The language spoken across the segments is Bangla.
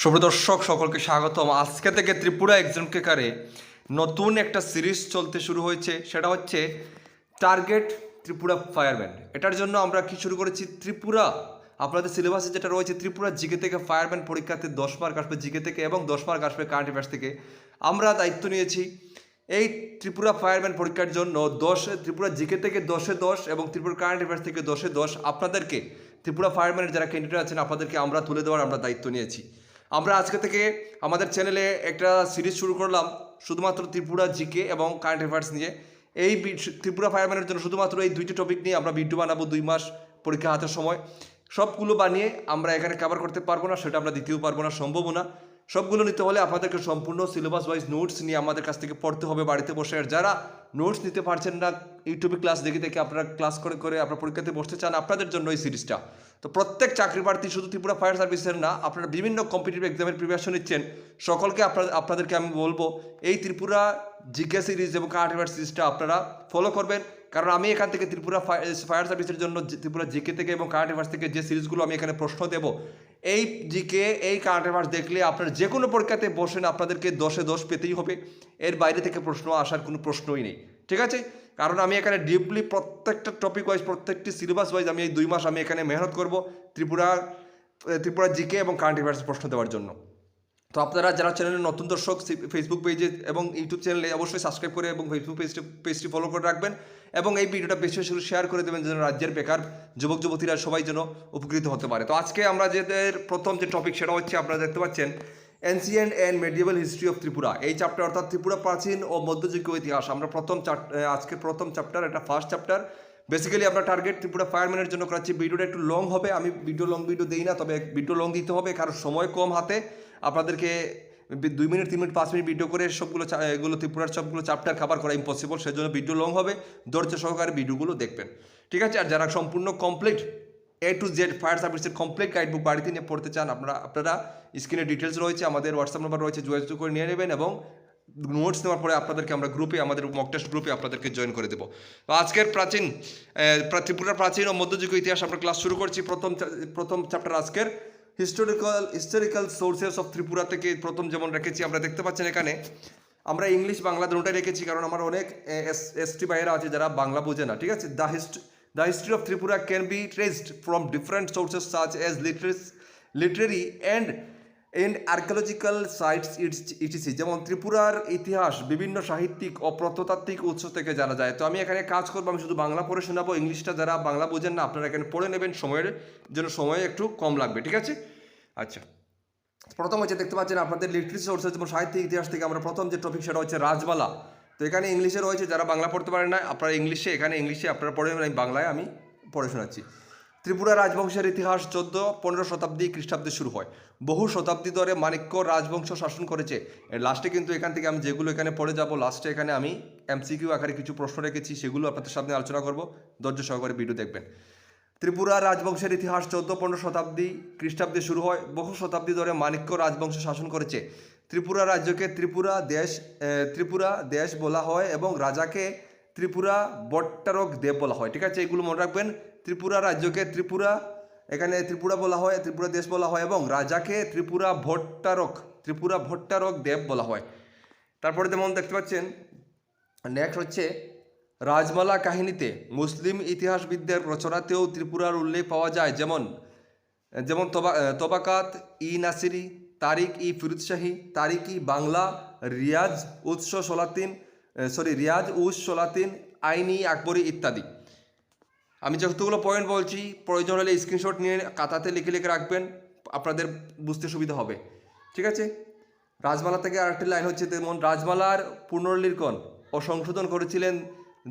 শুভদর্শক সকলকে স্বাগতম। আজকে থেকে ত্রিপুরা এক্সামকে কেকারে নতুন একটা সিরিজ চলতে শুরু হয়েছে। সেটা হচ্ছে টার্গেট ত্রিপুরা ফায়ারম্যান এটার জন্য আমরা কি শুরু করেছি? ত্রিপুরা, আপনাদের সিলেবাসে যেটা রয়েছে, ত্রিপুরা জিকে থেকে ফায়ারম্যান পরীক্ষাতে দশ মার্ক আসবে জিকে থেকে এবং দশ মার্ক আসবে কারেন্ট অ্যাফেয়ার্স থেকে। আমরা দায়িত্ব নিয়েছি এই ত্রিপুরা ফায়ারম্যান পরীক্ষার জন্য দশ, ত্রিপুরা জিকে থেকে দশে দশ এবং ত্রিপুরা কারেন্ট অ্যাফেয়ার্স থেকে দশে দশ। আপনাদেরকে ত্রিপুরা ফায়ারম্যানের যারা ক্যান্ডিডেট আছেন, আপনাদেরকে আমরা তুলে দেওয়ার আমরা দায়িত্ব নিয়েছি। আমরা আজকে থেকে আমাদের চ্যানেলে একটা সিরিজ শুরু করলাম, শুধুমাত্র ত্রিপুরা জিকে এবং কারেন্ট অ্যাফেয়ার্স নিয়ে। এই ত্রিপুরা ফায়ারম্যানের জন্য শুধুমাত্র এই দুইটি টপিক নিয়ে আমরা ভিডিও বানাবো দুই মাস পরীক্ষা হাতের সময়। সবগুলো বানিয়ে আমরা এখানে কভার করতে পারব না, সেটা আমরা দিতেও পারব না, সম্ভবও না। সবগুলো নিতে হলে আপনাদেরকে সম্পূর্ণ সিলেবাস ওয়াইজ নোটস নিয়ে আমাদের কাছ থেকে পড়তে হবে বাড়িতে বসে। আর যারা নোটস নিতে পারছেন না ইউটিউবে ক্লাস দেখে দেখে আপনারা ক্লাস করে করে আপনার পরীক্ষাতে বসতে চান, আপনাদের জন্য এই সিরিজটা তো প্রত্যেক চাকরি প্রার্থী শুধু ত্রিপুরা ফায়ার সার্ভিসের না, আপনারা বিভিন্ন কম্পিটিটিভ এক্সামের প্রিপারেশন নিচ্ছেন। সকলকে আপনাদের আপনাদেরকে আমি বলব, এই ত্রিপুরা জিজ্ঞাসা সিরিজ এবং কার্ট এভার সিরিজটা আপনারা ফলো করবেন। কারণ আমি এখান থেকে ত্রিপুরা ফায়ার সার্ভিসের জন্য ত্রিপুরা জিকে থেকে এবং অ্যাফেয়ার্স থেকে যে সিরিজগুলো আমি এখানে প্রশ্ন দেব এই দিকে, এই কারেন্ট অ্যাফেয়ার্স দেখলে আপনার যে কোনো পরীক্ষাতে বসেন আপনাদেরকে দশে দশ পেতেই হবে। এর বাইরে থেকে প্রশ্ন আসার কোনো প্রশ্নই নেই। ঠিক আছে? কারণ আমি এখানে ডিপলি প্রত্যেকটা টপিক ওয়াইজ প্রত্যেকটি সিলেবাস ওয়াইজ আমি এই দুই মাস আমি এখানে মেহনত করব ত্রিপুরা ত্রিপুরা জিকে এবং কারেন্ট অ্যাফেয়ার্স প্রশ্ন দেওয়ার জন্য। তো আপনারা যারা চ্যানেলের নতুন দর্শক ফেসবুক পেজে এবং ইউটিউব চ্যানেলে অবশ্যই সাবস্ক্রাইব করে এবং ফেসবুক পেজটি পেজটি ফলো করে রাখবেন এবং এই ভিডিওটা বেশি বেশি শেয়ার করে দেবেন যেন রাজ্যের বেকার যুবক যুবতীরা সবাই যেন উপকৃত হতে পারে। তো আজকে আমরা যেদের প্রথম যে টপিক সেটা হচ্ছে আপনারা দেখতে পাচ্ছেন ancient and medieval history of Tripura. এই চ্যাপ্টার অর্থাৎ ত্রিপুরা প্রাচীন ও মধ্যযুগীয় ইতিহাস। আমরা প্রথম আহ, প্রথম চ্যাপ্টার এটা ফার্স্ট চ্যাপ্টার বেসিক্যালি আমরা টার্গেট ত্রিপুরা ফায়ারম্যানের জন্য করাচ্ছি। ভিডিওটা একটু লং হবে। আমি ভিডিও লং ভিডিও দিই না তবে ভিডিও লং দিতে হবে। কারণ সময় কম হাতে। আপনাদেরকে দুই মিনিট, তিন মিনিট, পাঁচ মিনিট ভিডিও করে সবগুলো এগুলো ত্রিপুরার সবগুলো চ্যাপ্টার খাবার করা ইম্পসিবল সেজন্য ভিডিও লং হবে। ধৈর্য সহকারে ভিডিওগুলো দেখবেন। ঠিক আছে? আর যারা সম্পূর্ণ complete A to Z fire সার্ভিসের কমপ্লিট গাইড বুক বাড়িতে নিয়ে পড়তে চান, আপনারা আপনারা স্ক্রিনে ডিটেলস রয়েছে, আমাদের হোয়াটসঅ্যাপ নাম্বার রয়েছে, যোগাযোগ করে নিয়ে নেবেন এবং নোটস নেওয়ার পরে আপনাদেরকে আমরা গ্রুপে আমাদের মক টেস্ট গ্রুপে আপনাদেরকে জয়েন করে দেবো। আজকের প্রাচীন ত্রিপুরার প্রাচীন ও মধ্যযুগীয় ইতিহাস আমরা ক্লাস শুরু করছি। প্রথম প্রথম চ্যাপ্টার আজকের। Historical historical sources of Tripura থেকে প্রথম যেমন রেখেছি, আমরা দেখতে পাচ্ছেন এখানে। আমরা ইংলিশ বাংলা দুটোই রেখেছি, কারণ আমার অনেক এস টি ভাইয়েরা আছে যারা বাংলা বোঝে না, ঠিক আছে? The hist the history of Tripura can be traced from different sources such as literates literary and archaeological sites it's যেমন ত্রিপুরার ইতিহাস, বিভিন্ন সাহিত্যিক ও প্রত্নতাত্ত্বিক উৎস থেকে জানা যায়। তো আমি এখানে কাজ করব, আমি শুধু বাংলা পড়ে শোনাবো, ইংলিশটা যারা বাংলা বোঝেন না, আপনারা এখানে পড়ে নেবেন, সময়ের জন্য সময় একটু কম লাগবে, ঠিক আছে? আচ্ছা। প্রথম হচ্ছে দেখতে পাচ্ছেন আপনাদের লিটারেচার সোর্সেস যেমন সাহিত্যিক ইতিহাস থেকে আমরা প্রথম যে টপিক সেটা হচ্ছে রাজমালা তো এখানে ইংলিশে রয়েছে, যারা বাংলা পড়তে পারেন না আপনারা ইংলিশে, এখানে ইংলিশে আপনারা পড়ে আমি বাংলায় আমি পড়ে শোনাচ্ছি। ত্রিপুরা রাজবংশের ইতিহাস চোদ্দ, পনেরো শতাব্দী খ্রিস্টাব্দে শুরু হয়। বহু শতাব্দী ধরে মাণিক্য রাজবংশ শাসন করেছে। লাস্টে কিন্তু এখান থেকে আমি যেগুলো এখানে পড়ে যাব লাস্টে এখানে আমি এমসিকিউ আকারে কিছু প্রশ্ন রেখেছি, সেগুলো আপনাদের সামনে আলোচনা করব। ধৈর্য সহকারে ভিডিও দেখবেন। ত্রিপুরা রাজবংশের ইতিহাস চোদ্দ, পনেরো শতাব্দী খ্রিস্টাব্দে শুরু হয়। বহু শতাব্দী ধরে মানিক্য রাজবংশ শাসন করেছে। ত্রিপুরা রাজ্যকে ত্রিপুরা দেশ ত্রিপুরা দেশ বলা হয় এবং রাজাকে ত্রিপুরা বট্টারক দেব বলা হয়। ঠিক আছে, এগুলো মনে রাখবেন। ত্রিপুরা রাজ্যকে ত্রিপুরা, এখানে ত্রিপুরা বলা হয়, ত্রিপুরা দেশ বলা হয় এবং রাজাকে ত্রিপুরা ভট্টারক ত্রিপুরা ভট্টারক দেব বলা হয়। তারপরে যেমন দেখতে পাচ্ছেন নেক্সট হচ্ছে রাজমালা কাহিনীতে মুসলিম ইতিহাসবিদদের রচনাতেও ত্রিপুরার উল্লেখ পাওয়া যায়। যেমন যেমন তবা তবাকাত, ই নাসিরি, তারিক ই ফিরুজ শাহী, তারিক ই বাংলা, রিয়াজ উৎস সলাতিন সরি রিয়াজ উস সলাতিন, আইনি আকবরী ইত্যাদি। আমি যতগুলো পয়েন্ট বলছি, প্রয়োজন হলে স্ক্রিনশট নিয়ে কাতাতে লিখে লিখে রাখবেন, আপনাদের বুঝতে সুবিধা হবে। ঠিক আছে? রাজমালা থেকে আরেকটি লাইন হচ্ছে যেমন রাজমালার পুনর্লিখন ও সংশোধন করেছিলেন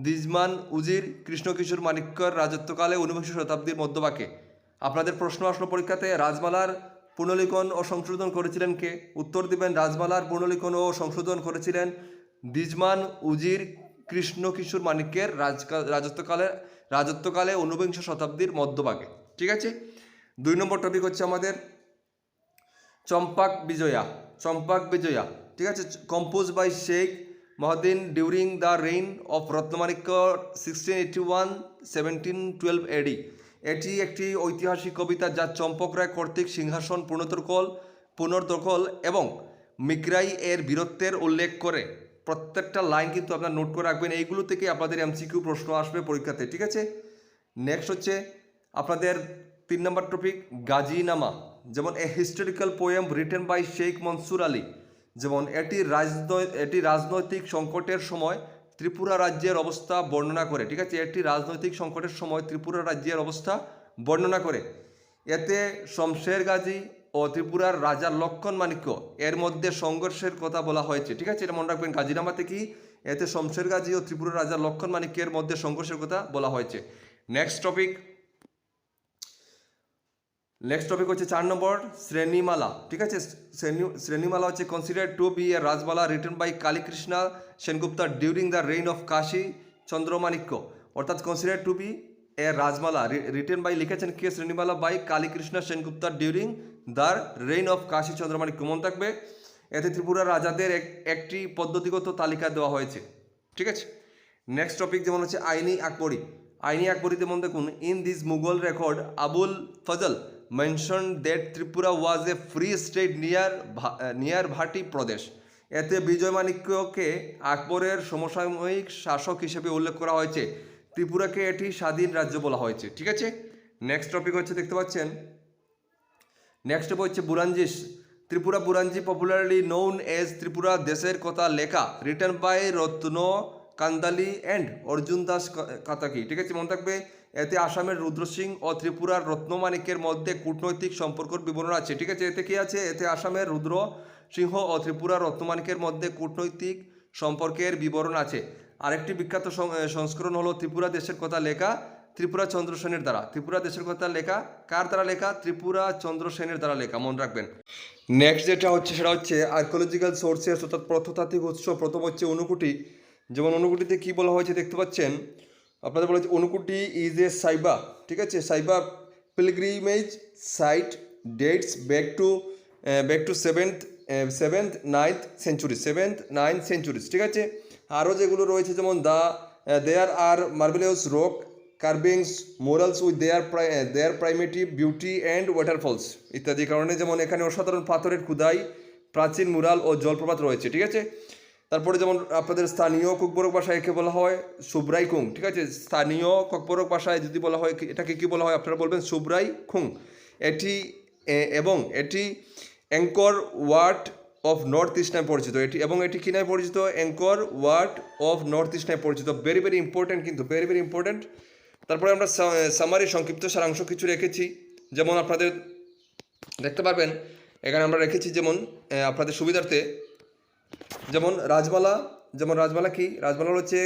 দিজমান উজির কৃষ্ণকিশোর মানিক্যর রাজত্বকালে ঊনবিংশ শতাব্দীর মধ্যভাগে। আপনাদের প্রশ্ন আসলো পরীক্ষাতে, রাজমালার পুনর্লিখন ও সংশোধন করেছিলেন কে? উত্তর দিবেন, রাজমালার পুনর্লিখন ও সংশোধন করেছিলেন দিজমান উজির কৃষ্ণ কিশোর মানিক্যের রাজকা রাজত্বকালে রাজত্বকালে ঊনবিংশ শতাব্দীর মধ্যভাগে। ঠিক আছে? দুই নম্বর টপিক হচ্ছে আমাদের চম্পাক বিজয়া চম্পাক বিজয়া। ঠিক আছে? Compose by Sheikh Mohiuddin during the reign of Ratnamanikya sixteen eighty one seventeen twelve AD এটি একটি ঐতিহাসিক কবিতা যা চম্পক রায় কর্তৃক সিংহাসন পূর্ণতরকল পুনর্দখল এবং মিগ্রাই এর বীরত্বের উল্লেখ করে। প্রত্যেকটা লাইন কিন্তু আপনার নোট করে রাখবেন। এইগুলো থেকে আপনাদের এমসিকিউ প্রশ্ন আসবে পরীক্ষাতে, ঠিক আছে? নেক্সট হচ্ছে আপনাদের তিন নম্বর টপিক গাজীনামা। যেমন a historical poem written by Sheikh Mansur Ali যেমন এটি এটি রাজনৈতিক সংকটের সময় ত্রিপুরা রাজ্যের অবস্থা বর্ণনা করে, ঠিক আছে? এটি রাজনৈতিক সংকটের সময় ত্রিপুরা রাজ্যের অবস্থা বর্ণনা করে। এতে শমশের গাজী ও ত্রিপুরার রাজা লক্ষণ মাণিক্য। এর মধ্যে সংঘর্ষের কথা বলা হয়েছে। ঠিক আছে? এটা মনে রাখবেন, গাজীনামাতে কি? এতে শমশের গাজী ও ত্রিপুরার রাজা লক্ষণ মাণিক্যের মধ্যে সংঘর্ষের কথা বলা হয়েছে। নেক্সট টপিক নেক্সট টপিক হচ্ছে চার নম্বর, শ্রেণীমালা। ঠিক আছে? শ্রেণি, শ্রেণীমালা হচ্ছে consider to be a Rajmala return by Kalikrishna Sengupta during the reign of Kashi Chandramanikya. অর্থাৎ consider to be a Rajmala written by লিখেছেন কে Shrenimala by Kalikrishna Sengupta during the reign of Kashi Chandramanikya মন থাকবে। এতে ত্রিপুরার রাজাদের এক একটি পদ্ধতিগত তালিকা দেওয়া হয়েছে। ঠিক আছে? নেক্সট টপিক যেমন হচ্ছে আইনি আকবরী। আইনি আকবরী যেমন দেখুন in this Mughal record Abul Fazl mention that Tripura was a free state near near Bhati প্রদেশ। এতে বিজয় মাণিক্যকে আকবরের সমসাময়িক শাসক হিসেবে উল্লেখ করা হয়েছে। ত্রিপুরাকে এটি স্বাধীন রাজ্য বলা হয়েছে, ঠিক আছে? নেক্সট টপিক হচ্ছে, দেখতে পাচ্ছেন? নেক্সট হচ্ছে Buranjis. Tripura Buranji popularly known as Tripura দেশের কথা লেখা written by Ratna Kandali and Arjun Das Kataki, ঠিক আছে? মনে থাকবে, এতে আসামের রুদ্র সিং ও ত্রিপুরার রত্নমানিকের মধ্যে কূটনৈতিক সম্পর্কের বিবরণ আছে, ঠিক আছে? এতে কি আছে? এতে আসামের রুদ্র সিংহ ও ত্রিপুরার রত্নমানিকের মধ্যে কূটনৈতিক সম্পর্কের বিবরণ আছে। আরেকটি বিখ্যাত সংস্করণ হলো ত্রিপুরা দেশের কথা লেখা ত্রিপুরা চন্দ্র সেনের দ্বারা। ত্রিপুরা দেশের কথা লেখা কার দ্বারা লেখা? ত্রিপুরা চন্দ্র সেনের দ্বারা লেখা। মনে রাখবেন। নেক্সট যেটা হচ্ছে সেটা হচ্ছে আর্কোলজিক্যাল সোর্সেস অর্থাৎ প্রত্নতাত্ত্বিক উৎস প্রথম হচ্ছে অনুকুটি। যেমন অনুকুটিতে কি বলা হয়েছে দেখতে পাচ্ছেন? আপনাদের বলা হচ্ছে অনুকুটি ইজ এ সাইবা ঠিক আছে? Saiba pilgrimage site dates back to back to seventh seventh ninth century seventh ninth centuries ঠিক আছে? আরও যেগুলো রয়েছে যেমন the there are marvellous rock, carvings, murals with their pri their primitive, beauty and waterfalls ইত্যাদি কারণে যেমন এখানে অসাধারণ পাথরের খুদাই প্রাচীন মুরাল ও জলপ্রপাত রয়েছে, ঠিক আছে? তারপরে যেমন আপনাদের স্থানীয় কুকবরক ভাষায় একে বলা হয় সুব্রাই কুং ঠিক আছে? স্থানীয় ককবরক ভাষায় যদি বলা হয়, এটাকে কী বলা হয় আপনারা বলবেন? সুব্রাই খুং। এটি এবং এটি Angkor Wat of North East নামে পরিচিত। এটি এবং এটি কি নামে পরিচিত? Angkor Wat of North East নামে পরিচিত। ভেরি ভেরি ইম্পর্ট্যান্ট কিন্তু ভেরি ভেরি ইম্পর্ট্যান্ট তারপরে আমরা সামারি সংক্ষিপ্ত সারাংশ কিছু রেখেছি। যেমন আপনাদের দেখতে পারবেন, এখানে আমরা রেখেছি যেমন আপনাদের সুবিধার্থে। যেমন রাজমালা যেমন রাজমালা কি? রাজমালা হচ্ছে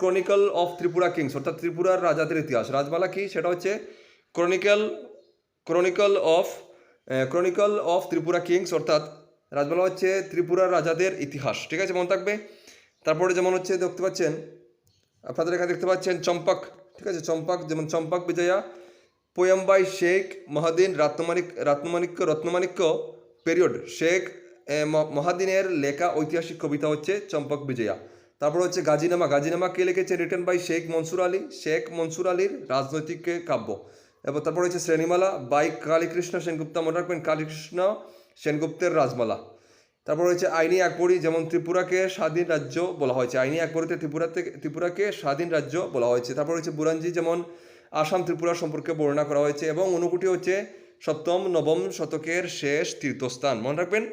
ক্রনিকল অফ ত্রিপুরা কিংস অর্থাৎ ত্রিপুরার রাজাদের ইতিহাস। রাজমালা কি? সেটা হচ্ছে chronicle chronicle of chronicle of Tripura kings অর্থাৎ রাজমালা হচ্ছে ত্রিপুরার রাজাদের ইতিহাস, ঠিক আছে মনে থাকবে? তারপরে যেমন হচ্ছে দেখতে পাচ্ছেন, আপনাদের এখানে দেখতে পাচ্ছেন চম্পাক, ঠিক আছে, চম্পাক, যেমন Champak Vijaya, poem by Sheikh Mahadin Ratnamanik Ratnamanikya Ratnamanikya period Sheikh মহাদিনের লেখা ঐতিহাসিক কবিতা হচ্ছে চম্পক বিজয়া। তারপর হচ্ছে গাজীনামা গাজীনামা কে লিখেছে রিটেন বাই শেখ মনসুর আলী, শেখ মনসুর আলীর রাজনৈতিক কাব্য। এবং তারপর হচ্ছে শ্রেণীমালা বাই কালীকৃষ্ণ সেনগুপ্তা, মনে রাখবেন কালীকৃষ্ণ সেনগুপ্তের রাজমালা। তারপর হচ্ছে আইনি আকবরী, যেমন ত্রিপুরাকে স্বাধীন রাজ্য বলা হয়েছে। আইনি আকবরীতে ত্রিপুরা থেকে, ত্রিপুরাকে স্বাধীন রাজ্য বলা হয়েছে। তারপর হচ্ছে বুরাঞ্জি, যেমন আসাম ত্রিপুরা সম্পর্কে বর্ণনা করা হয়েছে। এবং অনুকুটি হচ্ছে সপ্তম, নবম শতকের শেষ তীর্থস্থান। মনে রাখবেন?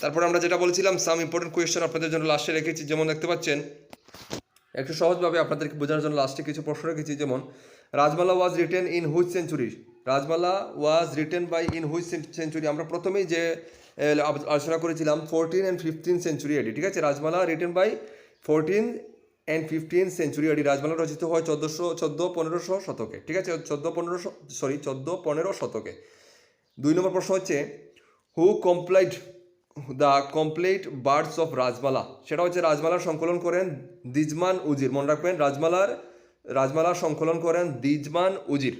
তারপর আমরা যেটা বলেছিলাম সাম ইম্পর্টেন্ট কোয়েশ্চেন আপনাদের জন্য লাস্টে রেখেছি। যেমন দেখতে পাচ্ছেন, একটু সহজভাবে আপনাদেরকে বোঝানোর জন্য লাস্টে কিছু প্রশ্ন রেখেছি। যেমন, Rajmala was written in which century Rajmala was written by in which century আমরা প্রথমেই যে আলোচনা করেছিলাম fourteen and fifteen century AD ঠিক আছে? Rajmala written by fourteen and fifteen century AD Rajmala রচিত হয় চোদ্দোশো, চোদ্দ, পনেরোশো শতকে, ঠিক আছে? চোদ্দ, পনেরোশো সরি চোদ্দ, পনেরো শতকে। দুই নম্বর প্রশ্ন হচ্ছে who compiled the complete bards of Rajmala সেটা হচ্ছে রাজমালার সংকলন করেন দিজমান উজির। মনে রাখবেন, রাজমালার রাজমালার সংকলন করেন দিজমান উজির।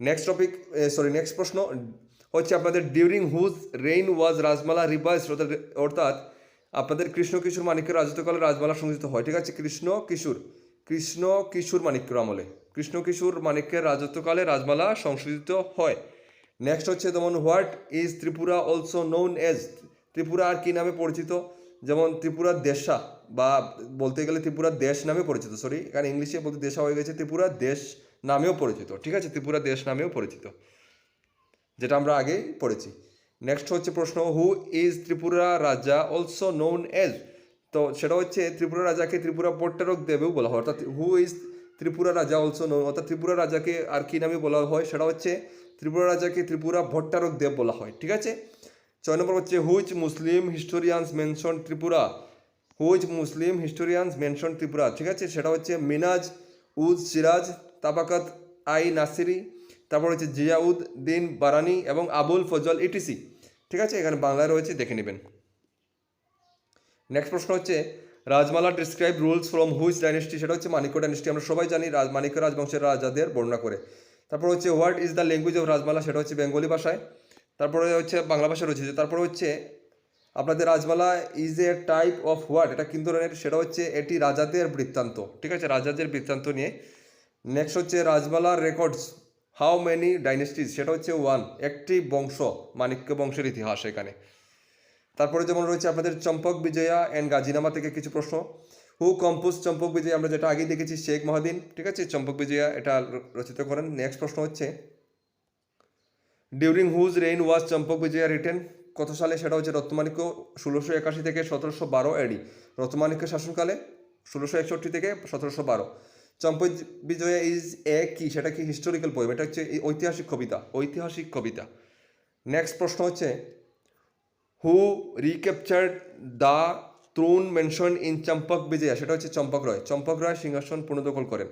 নেক্সট টপিক সরি নেক্সট প্রশ্ন হচ্ছে আপনাদের during whose reign was Rajmala revise অর্থাৎ আপনাদের কৃষ্ণ কিশোর মানিক্যের রাজত্বকালে রাজমালা সংযোজিত হয়, ঠিক আছে? কৃষ্ণ কিশোর কৃষ্ণ কিশোর মানিক্যর আমলে। কৃষ্ণ কিশোর মানিক্যের রাজত্বকালে রাজমালা সংশোধিত হয়। নেক্সট হচ্ছে যেমন what is Tripura also known as Tripura আর কী নামে পরিচিত? যেমন, ত্রিপুরা দেশা, বা বলতে গেলে ত্রিপুরা দেশ নামে পরিচিত সরি এখানে ইংলিশে বলতে দেশা হয়ে গেছে, ত্রিপুরা দেশ নামেও পরিচিত, ঠিক আছে? ত্রিপুরা দেশ নামেও পরিচিত, যেটা আমরা আগেই পড়েছি। নেক্সট হচ্ছে প্রশ্ন হু ইজ ত্রিপুরা রাজা অলসো নোন এজ তো সেটা হচ্ছে ত্রিপুরা রাজাকে ত্রিপুরা পট্টারক দেবেও বলা হয়, অর্থাৎ হু ইজ ত্রিপুরা রাজা অলসো নোন অর্থাৎ ত্রিপুরা রাজাকে আর কি নামে বলা হয়? সেটা হচ্ছে ত্রিপুরা রাজাকে ত্রিপুরা ভট্টারক দেব বলা হয়, ঠিক আছে? ছয় নম্বর হচ্ছে which Muslim historians mention Tripura? Which Muslim historians mention Tripura, ঠিক আছে? সেটা হচ্ছে মিনাজ, উজ, সিরাজ তাবাকাত আই নাসিরি, তারপর হচ্ছে জিয়াউদ, দিন বারানি এবং আবুল ফজল ইটিসি। ঠিক আছে? এখানে বাংলায় রয়েছে, দেখে নেবেন। নেক্সট প্রশ্ন হচ্ছে, Rajmala describe rules from which dynasty সেটা হচ্ছে মানিক্য ডাইনেস্টি আমরা সবাই জানি রাজ মানিক্য রাজবংশের রাজাদের বর্ণনা করে। তারপর হচ্ছে what is the language of Rajmala? সেটা হচ্ছে বেঙ্গলি ভাষায়। তারপরে হচ্ছে বাংলা ভাষা রয়েছে। তারপরে হচ্ছে, আপনাদের Rajmala is a type of what এটা কিন্তু সেটা হচ্ছে, এটি রাজাদের বৃত্তান্ত। ঠিক আছে? রাজাদের বৃত্তান্ত নিয়ে নেক্সট হচ্ছে Rajmala records how many dynasties সেটা হচ্ছে ওয়ান একটি বংশ, মানিক্য বংশের ইতিহাস এখানে। তারপরে যেমন রয়েছে আপনাদের চম্পক বিজয়া অ্যান্ড গাজিনামা থেকে কিছু প্রশ্ন। Who compose Champak Vijaya? আমরা যেটা আগেই দেখেছি, শেখ মহাদিন। ঠিক আছে? চম্পক বিজয়া এটা রচিত করেন। নেক্সট প্রশ্ন হচ্ছে during whose reign was Champak Vijaya written কত সালে? সেটা হচ্ছে রত্নমাণিক্য, ষোলোশো একাশি থেকে সতেরোশো বারো এডি রত্নমাণিক্য শাসনকালে, ষোলোশো একষট্টি থেকে সতেরোশো বারো। চম্পক বিজয়া ইজ এ কি? সেটা কি হিস্টোরিক্যাল পোয়েম এটা হচ্ছে ঐতিহাসিক কবিতা ঐতিহাসিক কবিতা। নেক্সট প্রশ্ন হচ্ছে who recaptured the throne mention in Champak Vijaya সেটা হচ্ছে চম্পক রয়। চম্পক রয় সিংহাসন পুনর্দখল করেন।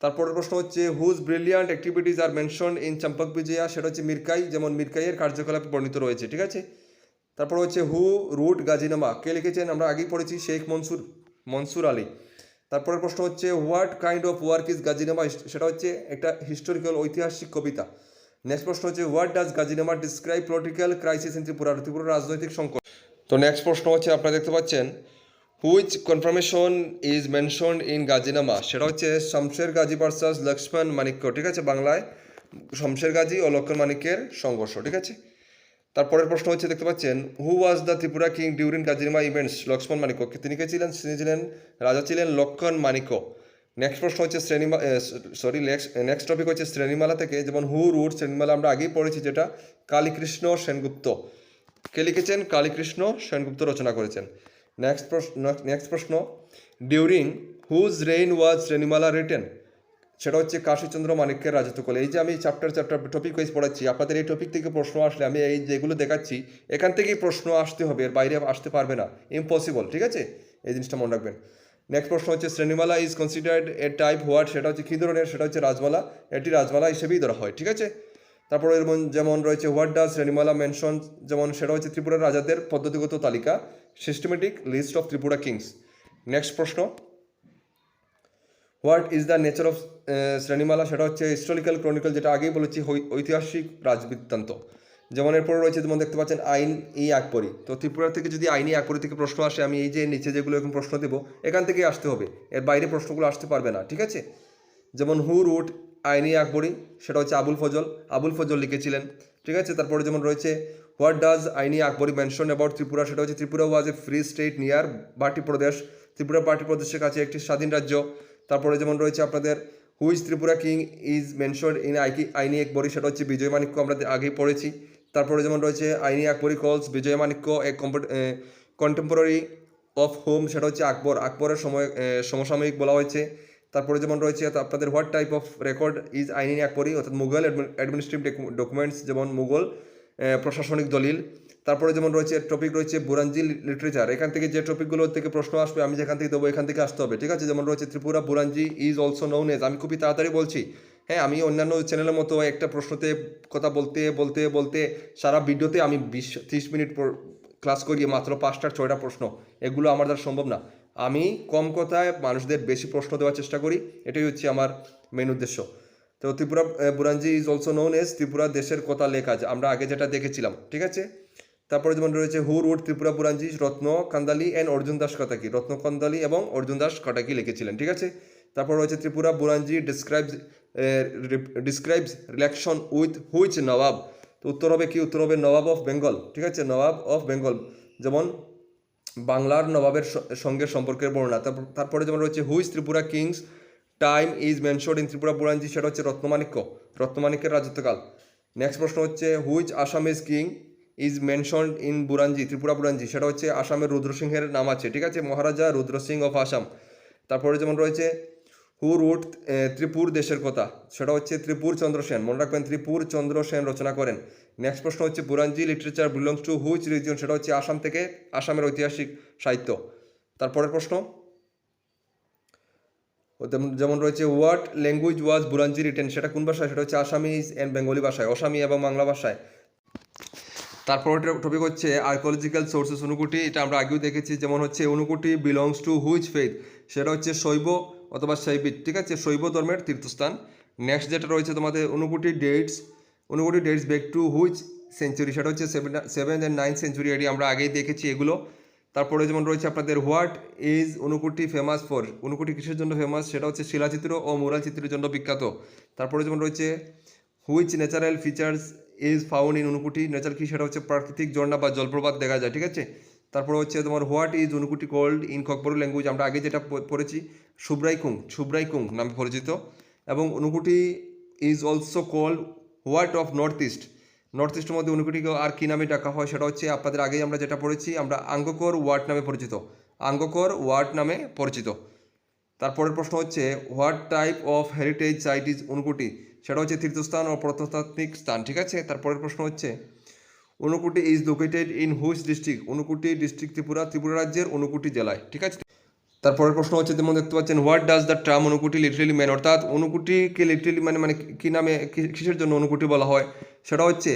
তারপরের প্রশ্ন হচ্ছে whose brilliant activities are mention in Champak Vijaya সেটা হচ্ছে মিরকাই, যেমন মিরকাইয়ের কার্যকলাপ বর্ণিত রয়েছে, ঠিক আছে? তারপর হচ্ছে হু রুট গাজিনামা? কে লিখেছেন? আমরা আগেই পড়েছি, শেখ মনসুর মনসুর আলী। তারপরের প্রশ্ন হচ্ছে what kind of work is Gazinama সেটা হচ্ছে একটা হিস্টোরিক্যাল ঐতিহাসিক কবিতা। নেক্সট প্রশ্ন হচ্ছে what does Gazinama describe political crisis in Tripura Tripura রাজনৈতিক সংকট। তো নেক্সট প্রশ্ন হচ্ছে, আপনারা দেখতে পাচ্ছেন which confirmation is mention in Gazinama সেটা হচ্ছে শমশের গাজী ভার্সাস লক্ষ্মণ মানিক্য ঠিক আছে, বাংলায়। শমশের গাজী ও লক্ষ্মণ মানিক্যের সংঘর্ষ, ঠিক আছে? তারপরের প্রশ্ন হচ্ছে, দেখতে পাচ্ছেন who was the Tripura king during Gazinama events Lakshman Manikya. তিনি কে ছিলেন? তিনি ছিলেন, রাজা ছিলেন লক্ষণ মানিক্য। নেক্সট প্রশ্ন হচ্ছে শ্রেণীমা সরি নেক্সট টপিক হচ্ছে শ্রেণীমালা থেকে, যেমন হু রুট শ্রেণীমালা, আমরা আগেই পড়েছি যেটা, কালীকৃষ্ণ সেনগুপ্ত। কে লিখেছেন? কালীকৃষ্ণ সেনগুপ্ত রচনা করেছেন। নেক্সট প্রশ্ন নেক্সট প্রশ্ন। During whose reign was Shrenimala written সেটা হচ্ছে কাশীচন্দ্র মানিক্যের রাজত্বকালে। এই যে আমি চ্যাপ্টার চ্যাপ্টার টপিক ওয়াইজ পড়াচ্ছি, আপনাদের এই টপিক থেকে প্রশ্ন আসলে আমি এই যেগুলো দেখাচ্ছি, এখান থেকেই প্রশ্ন আসতে হবে, এর বাইরে আসতে পারবে না। ইম্পসিবল ঠিক আছে? এই জিনিসটা মনে রাখবেন। নেক্সট প্রশ্ন হচ্ছে, Shrenimala is considered a type what সেটা হচ্ছে কী ধরনের? সেটা হচ্ছে রাজমালা। এটি রাজমালা হিসেবেই ধরা হয়, ঠিক আছে? তারপর যেমন যেমন রয়েছে হোয়াট ডাজ শ্রেণীমালা মেনশন যেমন সেটা হচ্ছে ত্রিপুরার রাজাদের পদ্ধতিগত তালিকা systematic list of Tripura kings next প্রশ্ন what is the nature of Shrenimala সেটা হচ্ছে হিস্টোরিক্যাল ক্রনিকল যেটা আগেই বলেছি ঐতিহাসিক রাজবৃত্তান্ত। যেমন এরপরে রয়েছে, যেমন দেখতে পাচ্ছেন, আইন ই আকবরী তো ত্রিপুরা থেকে যদি আইনি আকবরী থেকে প্রশ্ন আসে, আমি এই যে নিচে যেগুলো এখন প্রশ্ন দেবো, এখান থেকে আসতে হবে। এর বাইরে প্রশ্নগুলো আসতে পারবে না, ঠিক আছে? যেমন হু রুট আইনি আকবরী সেটা হচ্ছে আবুল ফজল। আবুল ফজল লিখেছিলেন, ঠিক আছে? তারপরে যেমন রয়েছে হোয়াট ডাজ আইনি আকবরী মেনশন অ্যাবাউট ত্রিপুরা? সেটা হচ্ছে, Tripura was a free state near Bhati প্রদেশ ত্রিপুরা বাটি প্রদেশের কাছে একটি স্বাধীন রাজ্য। তারপরে যেমন রয়েছে আপনাদের which Tripura king is mention in আইকি Aini Akbari সেটা হচ্ছে বিজয় মানিক্য আমরা আগেই পড়েছি। তারপরে যেমন রয়েছে, আইনি আকবরী কলস বিজয় মানিক্য এক কন্টেম্পোরারি অফ হোম সেটা হচ্ছে আকবর। আকবরের সময় সমসাময়িক বলা হয়েছে। তারপরে যেমন রয়েছে আপনাদের what type of record is Aini Akbari অর্থাৎ মুঘল অ্যাডমিনিস্ট্রেটিভ ডকুমেন্টস যেমন মুঘল প্রশাসনিক দলিল। তারপরে যেমন রয়েছে টপিক রয়েছে বুরাঞ্জি লিটারেচার এখান থেকে যে টপিকগুলো থেকে প্রশ্ন আসবে, আমি যেখান থেকে দেবো এখান থেকে আসতে হবে, ঠিক আছে? যেমন রয়েছে, Tripura Buranji is also known as আমি খুবই তাড়াতাড়ি বলছি। হ্যাঁ আমি অন্যান্য চ্যানেলের মতো একটা প্রশ্নতে কথা বলতে বলতে বলতে সারা ভিডিওতে আমি বিশ, ত্রিশ মিনিট ক্লাস করিয়ে মাত্র পাঁচটা, ছয়টা প্রশ্ন। এগুলো আমার দ্বারা সম্ভব না। আমি কম কথায় মানুষদের বেশি প্রশ্ন দেওয়ার চেষ্টা করি, এটাই হচ্ছে আমার মেন উদ্দেশ্য। তো Tripura Buranji is also known as Tripura দেশের কথা লেখা আমরা আগে যেটা দেখেছিলাম, ঠিক আছে? তারপরে যেমন রয়েছে who wrote Tripura Buranji Ratna, Kandali and Arjun Das Kataki. Ratna, Kandali এবং অর্জুন দাস কটাকি লিখেছিলেন, ঠিক আছে? তারপর রয়েছে Tripura Buranji describes describes relation with which Nawab তো উত্তর হবে কি? উত্তর হবে নবাব অফ বেঙ্গল ঠিক আছে? নবাব অফ বেঙ্গল যেমন বাংলার নবাবের সঙ্গে সম্পর্কের বর্ণনা। তারপর- যেমন রয়েছে which Tripura king's time is mentioned in Tripura Buranji সেটা হচ্ছে রত্নমাণিক্য, রত্নমাণিক্যের রাজত্বকাল। নেক্সট প্রশ্ন হচ্ছে which Assamese king is mentioned in Buranji Tripura Buranji সেটা হচ্ছে আসামের রুদ্রসিংহের নাম আছে, ঠিক আছে? মহারাজা রুদ্র সিং অফ আসাম তারপরে যেমন রয়েছে হু রুট ত্রিপুর দেশের কথা। সেটা হচ্ছে ত্রিপুর চন্দ্র সেন। মনে রাখবেন, ত্রিপুর চন্দ্র সেন রচনা করেন। নেক্সট প্রশ্ন হচ্ছে Buranji literature belongs to which region সেটা হচ্ছে আসাম থেকে আসামের ঐতিহাসিক সাহিত্য। তারপরের প্রশ্ন যেমন রয়েছে what language was Buranji written সেটা কোন ভাষায়? সেটা হচ্ছে আসামিজ অ্যান্ড বেঙ্গলি ভাষায়, অসামি এবং বাংলা ভাষায়। তারপর টপিক হচ্ছে আর্কোলজিক্যাল সোর্সেস অনুকুটি, এটা আমরা আগেও দেখেছি, যেমন হচ্ছে অনুকুটি বিলংস টু হুইচ ফেথ সেটা হচ্ছে শৈব অথবা শৈবিক, ঠিক আছে? শৈব ধর্মের তীর্থস্থান। নেক্সট যেটা রয়েছে তোমাদের, Unakoti dates Unakoti dates back to which century সেটা হচ্ছে seven seven and nine century এটি আমরা আগেই দেখেছি এগুলো। তারপরে যেমন রয়েছে আপনাদের what is Unakoti famous for Unakoti কিসের জন্য ফেমাস সেটা হচ্ছে শিলাচিত্র ও মুরাল চিত্রের জন্য বিখ্যাত। তারপরে যেমন রয়েছে which natural features is found in Unakoti nature কি সেটা হচ্ছে প্রাকৃতিক ঝর্ণা বা জলপ্রপাত দেখা যায়, ঠিক আছে? তারপরে হচ্ছে তোমার what is Unakoti called in Kokborok language আমরা আগে যেটা পড়েছি সুব্রাইকুং সুব্রাইকুং নামে পরিচিত, এবং Unakoti is also called what of North East North ইস্টের মধ্যে অনুকুটিকে আর কী নামে ডাকা হয় সেটা হচ্ছে আপনাদের আগেই আমরা যেটা পড়েছি, আমরা আঙ্গকর ওয়ার্ড নামে পরিচিত আঙ্গকর ওয়ার্ড নামে পরিচিত। তারপরের প্রশ্ন হচ্ছে what type of heritage site is Unakoti সেটা হচ্ছে তীর্থস্থান ও প্রত্নতাত্ত্বিক স্থান, ঠিক আছে? তারপরের প্রশ্ন হচ্ছে, Unakoti is located in which district Unakoti district Tripura Tripura রাজ্যের অনুকুটি জেলায়, ঠিক আছে? তারপরের প্রশ্ন হচ্ছে, যেমন দেখতে পাচ্ছেন what does the term Unakoti literally mean অর্থাৎ অনুকুটিকে লিটারেলি মানে মানে কী নামে কিসের জন্য অনুকুটি বলা হয়? সেটা হচ্ছে,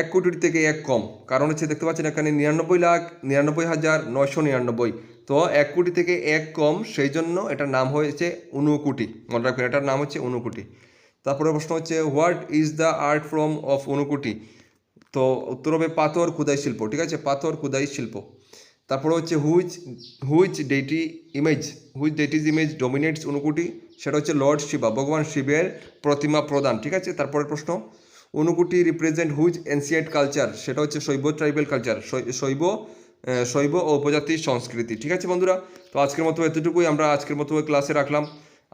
এক কোটির থেকে এক কম। কারণ হচ্ছে, দেখতে পাচ্ছেন, এখানে নিরানব্বই লাখ, নিরানব্বই হাজার, নয়শো নিরানব্বই। তো এক কোটি থেকে এক কম, সেই জন্য এটার নাম হয়েছে অনুকুটি। মনে রাখবেন, এটার নাম হচ্ছে অনুকুটি। তারপরে প্রশ্ন হচ্ছে, what is the art form of Unakoti? তো উত্তর হবে পাথর খুদাই শিল্প, ঠিক আছে? পাথর খুদাই শিল্প। তারপরে হচ্ছে, which which deity image? Which deity's image dominates Unakoti? সেটা হচ্ছে লর্ড শিবা, ভগবান শিবের প্রতিমা প্রদান, ঠিক আছে? তারপরের প্রশ্ন, অনুকুটি রিপ্রেজেন্ট হুইচ এনসিয়েন্ট কালচার সেটা হচ্ছে শৈব ট্রাইবেল কালচার শৈব শৈব ও উপজাতি সংস্কৃতি, ঠিক আছে বন্ধুরা? তো আজকের মতো এতটুকুই, আমরা আজকের মতো ক্লাসে রাখলাম।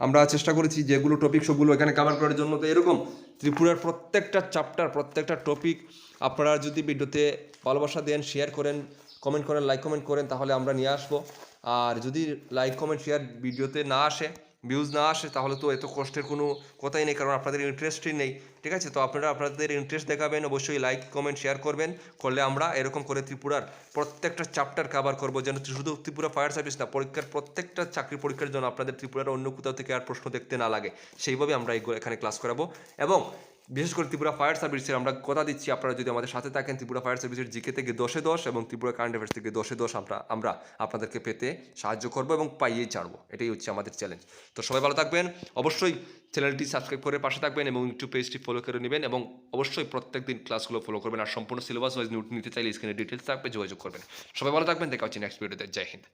আমরা চেষ্টা করেছি যেগুলো টপিক সবগুলো এখানে কাভার করার জন্য। তো এরকম ত্রিপুরার প্রত্যেকটা চ্যাপ্টার প্রত্যেকটা টপিক আপনারা যদি ভিডিওতে ভালোবাসা দেন শেয়ার করেন কমেন্ট করেন লাইক কমেন্ট করেন, তাহলে আমরা নিয়ে আসব। আর যদি লাইক কমেন্ট শেয়ার ভিডিওতে না আসে ভিউজ না আসে, তাহলে তো এত কষ্টের কোনো কথাই নেই, কারণ আপনাদের ইন্টারেস্টই নেই, ঠিক আছে? তো আপনারা আপনাদের ইন্টারেস্ট দেখাবেন, অবশ্যই লাইক কমেন্ট শেয়ার করবেন, করলে আমরা এরকম করে ত্রিপুরার প্রত্যেকটা চ্যাপ্টার কাভার করব, যেন শুধু ত্রিপুরা ফায়ার সার্ভিস না, পরীক্ষার প্রত্যেকটা চাকরি পরীক্ষার জন্য আপনাদের ত্রিপুরার অন্য কোথাও থেকে আর প্রশ্ন দেখতে না লাগে। সেইভাবে আমরা এখানে ক্লাস করাবো এবং বিশেষ করে ত্রিপুরা ফায়ার সার্ভিসের, আমরা কথা দিচ্ছি, আপনারা যদি আমাদের সাথে থাকেন, ত্রিপুরা ফায়ার সার্ভিসের জিকে থেকে দশে দশ এবং ত্রিপুরা কারেন্ট অ্যাফেয়ার্স থেকে দশে দশ আমরা আমরা আপনাদেরকে পেতে সাহায্য করব এবং পাইয়েই ছাড়বো। এটাই হচ্ছে আমাদের চ্যালেঞ্জ তো সবাই ভালো থাকবেন। অবশ্যই চ্যানেলটি সাবস্ক্রাইব করে পাশে থাকবেন এবং ইউটিউব পেজটি ফলো করে নেবেন এবং অবশ্যই প্রত্যেক দিন ক্লাসগুলো ফলো করবেন আর সম্পূর্ণ সিলেবাস ওয়াইজ নোট নিতে চাইলে স্ক্রিনে ডিটেলস থাকবে, যোগাযোগ করবেন। সবাই ভালো থাকবেন। দেখা হচ্ছে নেক্সট ভিডিওতে জয় হিন্দ।